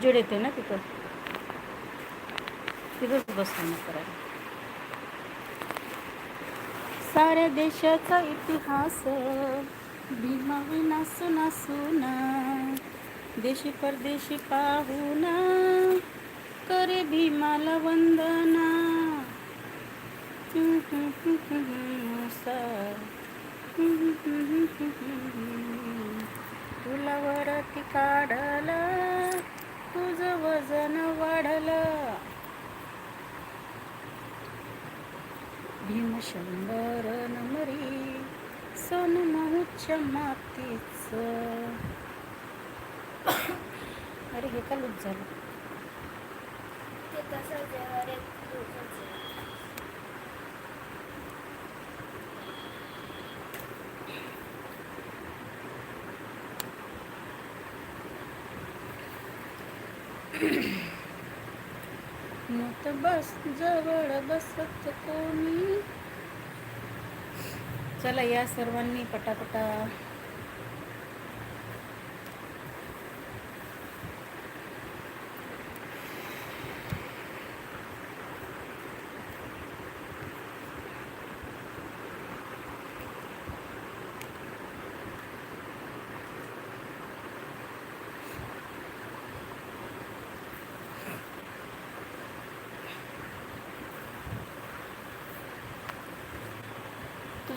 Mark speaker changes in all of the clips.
Speaker 1: उजेड येते ना तिथं तिथंच बसून करायला साऱ्या देशाचा इतिहास भीमा विना सुना सुना देशी परदेशी पाहुना करे भीमाला वंदना तुला वरती काढला तुझं वजन वाढलं. भीम शंभर नमरी सन महुच्या मातीच. अरे हे का लूट झालं?
Speaker 2: ते तसंच आहे
Speaker 1: बस जवळ बसत कोणी? चला या सर्वांनी पटापटा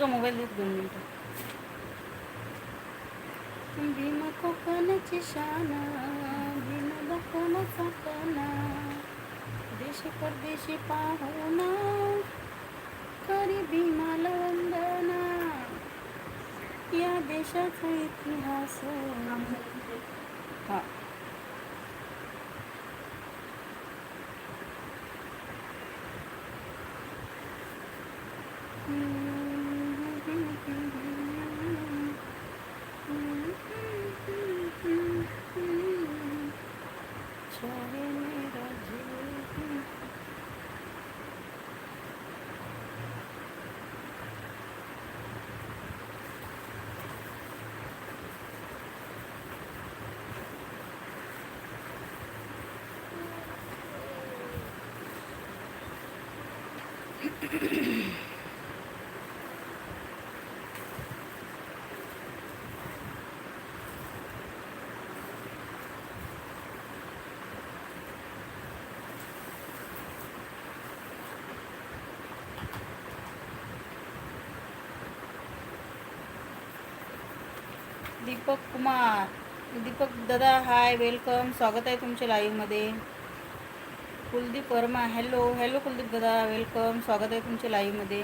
Speaker 1: तुझा मोबाईल देत दोन मिनटं. भीम कोकणची शान भीम दाखवण्याचा कणा देश परदेशी पाहुणा करी भीमाला वंदना. या देशाचा इतिहास हा चाहे मेरा जीवन दीपक कुमार. दीपक दादा हाय वेलकम स्वागत आहे तुमच्या लाईव्हमध्ये कुलदीप वर्मा. हॅलो हॅलो कुलदीप दादा. वेलकम स्वागत आहे तुमच्या लाईव्हमध्ये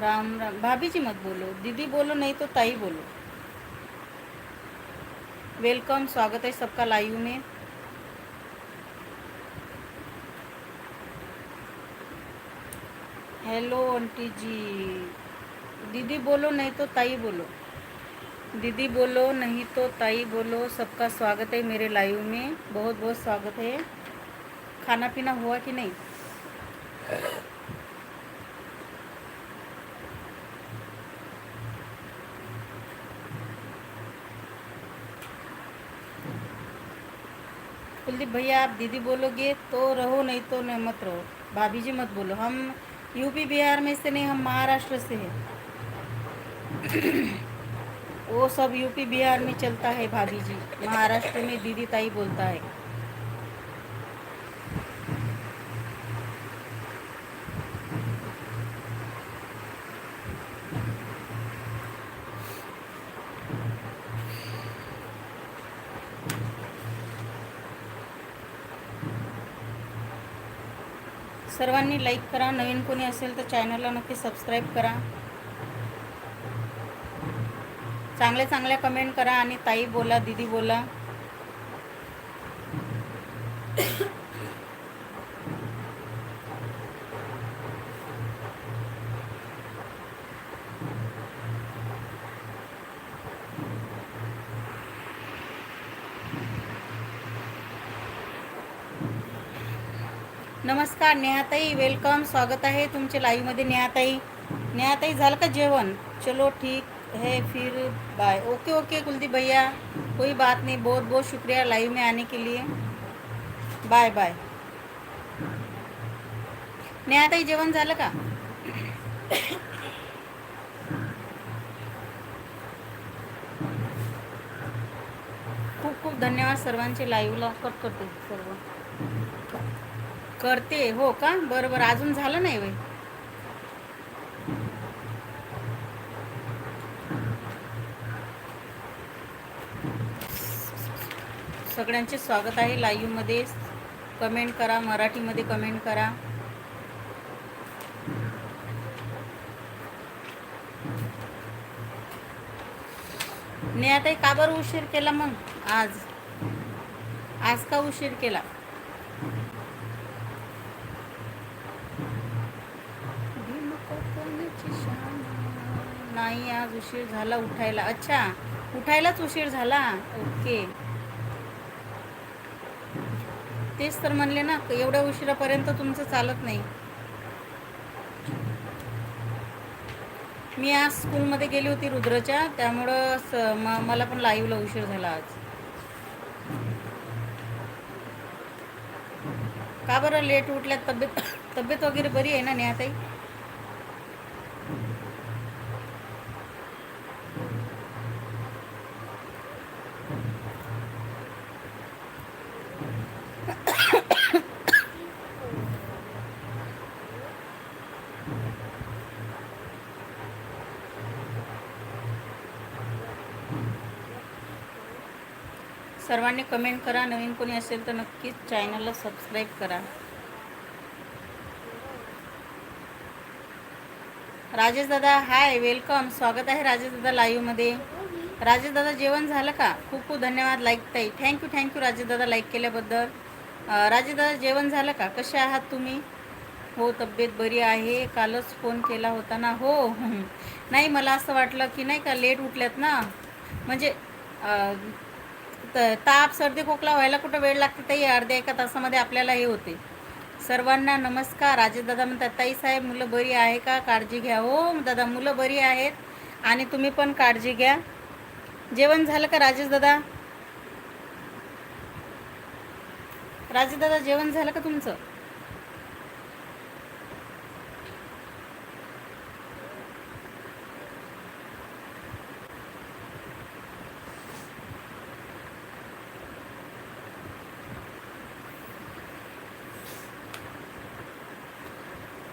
Speaker 1: राम राम. भाभी जी मत बोलो. दीदी बोलो नाही तो ताई बोलो. वेलकम स्वागत है सबका लाइव में. Hello aunty ji. दीदी बोलो नहीं तो ताई बोलो. दीदी बोलो, नहीं तो ताई बोलो, सबका स्वागत है मेरे लाइव में। बहुत बहुत स्वागत है। खाना पीना हुआ कि नहीं? कुलदीप भैया, आप दीदी बोलोगे तो रहो, नहीं तो नहीं मत रहो। भाभी जी मत बोलो। हम यूपी बिहार में से नहीं, हम महाराष्ट्र से हैं। वो सब यूपी बिहार में चलता है भाभी जी। महाराष्ट्र में दीदी ताई बोलता है। सर्वांनी लाईक करा, नवीन तर चॅनलला नक्की सबस्क्राईब करा. चांगल्या चांगल्या कमेंट करा आणि ताई बोला दीदी बोला. नमस्कार नेहाताई वेलकम स्वागत आहे तुमच्या लाईव्हमध्ये नेहाताई. नेहाताई झालं का जेवण? चलो ठीक. है फिर बाय। ओके ओके कुलदीप भैया। कोई बात नहीं बहुत बहुत शुक्रिया लाइव में आने के लिए। बाय बाय नेहाताई जेवण झालं का? खूप खूप धन्यवाद सर्वांचे लाईव्हला कट करते सर्व. करते हो का? बरं बरं. अजून झालं नाही वय? सगळ्यांचे स्वागत आहे. लाईव्हमध्ये कमेंट करा मराठीमध्ये कमेंट करा. नेहाताई का बरं उशीर केला मग आज. आज का उशीर केला? नाही आज उशीर झाला उठायला. अच्छा उठायलाच उशीर झाला? ओके तेच तर म्हणले ना एवढ्या उशिरापर्यंत तुमचं चालत नाही. मी आज स्कूलमध्ये गेली होती रुद्रच्या त्यामुळं स- म- मला पण लाईव्हला उशीर झाला आज. का बरं लेट उठल्यात? तब्येत तब्येत वगैरे बरी आहे ना नेहाताई? सर्वांनी कमेंट करा. नवीन कोणी असेल तर नक्कीच चॅनलला सबस्क्राईब करा. राजेश दादा हाय वेलकम स्वागत आहे राजेश दादा लाईव्हमध्ये राजेश दादा जेवण झालं का? खूप खूप धन्यवाद. लाईक ताई. थँक्यू थँक्यू राजेश दादा लाईक केल्याबद्दल. राजेश दादा जेवण झालं का? कसे आहात तुम्ही? हो तब्येत बरी आहे. कालच फोन केला होता ना? हो. नाही मला असं वाटलं की नाही का लेट उठल्यात ना? म्हणजे तर ताप सर्दी खोकला व्हायला कुठं वेळ लागते ताई अर्ध्या एका तासामध्ये आपल्याला हे होते. सर्वांना नमस्कार. राजेश दादा म्हणतात ताई साहेब मुलं बरी आहे का? काळजी घ्या. हो दादा मुलं बरी आहेत आणि तुम्ही पण काळजी घ्या. जेवण झालं का राजेश दादा? राजेश दादा जेवण झालं का तुमचं?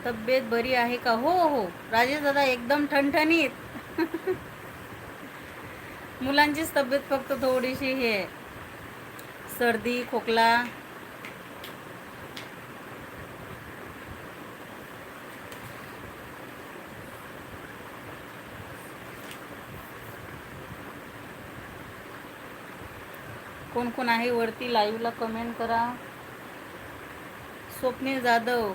Speaker 1: तब्येत बरी आहे का? हो हो. राजेश दादा एकदम ठणठणीत. मुलांचीच तब्येत फक्त थोडीशी हे सर्दी खोकला. कोण कोण आहे वरती? लाईव्हला कमेंट करा. स्वप्नील जाधव.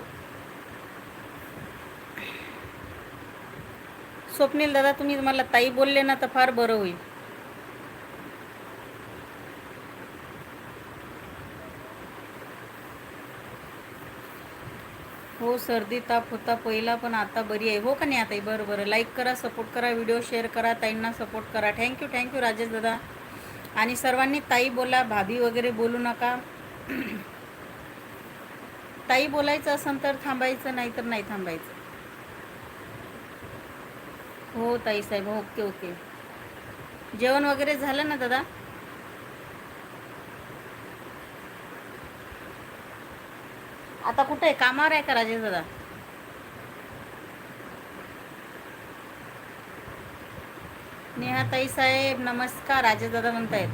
Speaker 1: स्वप्नील दादा तुम्ही मला ताई बोलले ना तर फार बरं होईल. हो सर्दी ताप होता पहिला पण आता बरी आहे. हो का नाही आता बरं बरं. लाईक करा सपोर्ट करा व्हिडिओ शेअर करा ताईंना सपोर्ट करा. थँक्यू थँक्यू राजेश दादा. आणि सर्वांनी ताई बोला भाभी वगैरे बोलू नका. ताई बोलायचं असेल तर थांबायचं नाही तर नाही थांबायचं. हो ताई साहेब ओके ओके. जेवण वगैरे झालं ना दादा? आता कुठे? आहे कामावर आहे का राजेश दादा? नेहा ताई साहेब नमस्कार राजेश दादा म्हणतायत.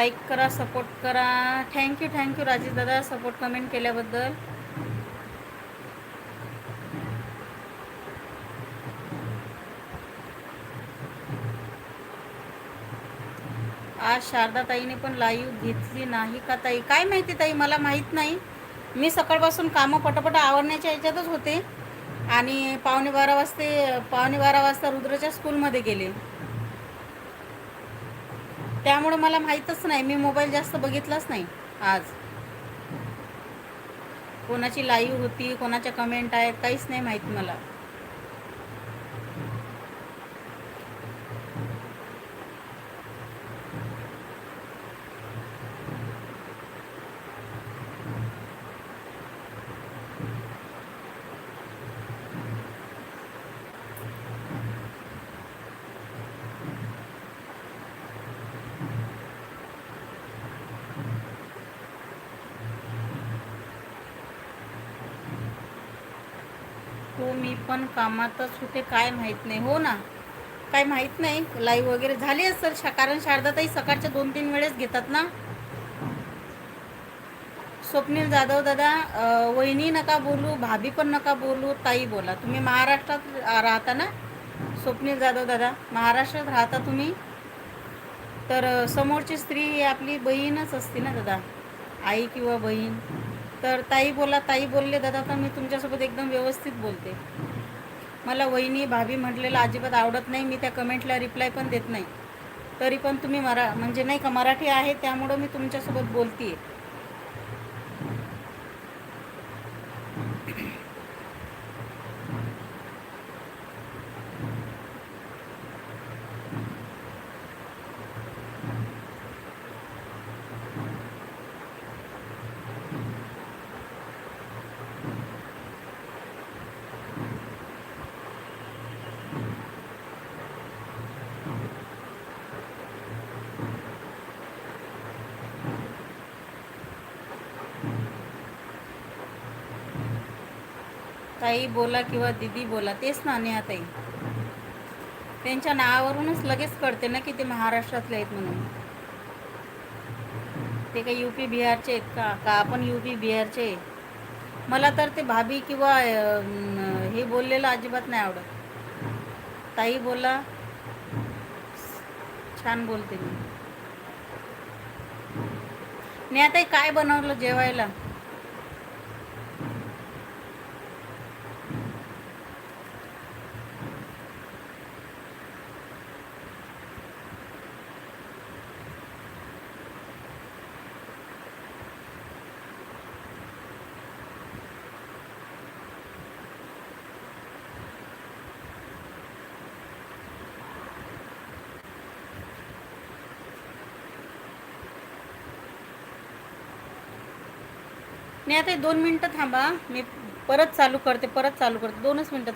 Speaker 1: लाईक करा सपोर्ट करा. थँक्यू थँक्यू राजेश दादा सपोर्ट कमेंट केल्याबद्दल. आज शारदा ताईने पण लाईव्ह घेतली नाही का ताई? काय माहिती ताई मला माहीत नाही. मी सकाळपासून कामं पटापट आवरण्याच्या ह्याच्यातच होते. आणि पावणे बारा वाजते पावणे बारा वाजता रुद्रच्या स्कूलमध्ये गेले. त्यामुळं मला माहीतच नाही. मी मोबाईल जास्त बघितलाच नाही आज. कोणाची लाईव्ह होती कोणाच्या कमेंट आहेत काहीच नाही माहीत मला. हो मी पण कामातच होते काय माहीत नाही हो ना? काय माहीत नाही लाईव्ह वगैरे झाली असेल शा कारण शारदाताई सकाळच्या दोन तीन वेळेस घेतात ना? स्वप्नील जाधव दादा वहिनी नका बोलू भाभी पण नका बोलू ताई बोला. तुम्ही महाराष्ट्रात राहता ना? स्वप्नील जाधव दादा महाराष्ट्रात राहता तुम्ही? तर समोरची स्त्री ही आपली बहीणच असते ना दादा? आई किंवा बहीण? तर ताई बोला ताई बोलले दादा तर मी तुमच्यासोबत एकदम व्यवस्थित बोलते. मला वहिनी भाभी म्हटलेलं अजिबात आवडत नाही मी त्या कमेंटला रिप्लाय पण देत नाही. तरी पण तुम्ही मरा म्हणजे नाही का मराठी आहे त्यामुळं मी तुमच्यासोबत बोलते ताई बोला किंवा दिदी बोला तेच ना ताई त्यांच्या नावावरूनच लगेच कळते ना की ते महाराष्ट्रातले आहेत म्हणून. ते काही यू पी बिहारचे आहेत का? का आपण यू पी बिहारचे मला तर ते भाभी किंवा हे बोललेलं अजिबात नाही आवडत. ताई बोला. छान बोलते मी नेहाताई काय बनवलं जेवायला? नाही आता दोन मिनटं थांबा. मी परत चालू करते परत चालू करते. दोनच मिनटं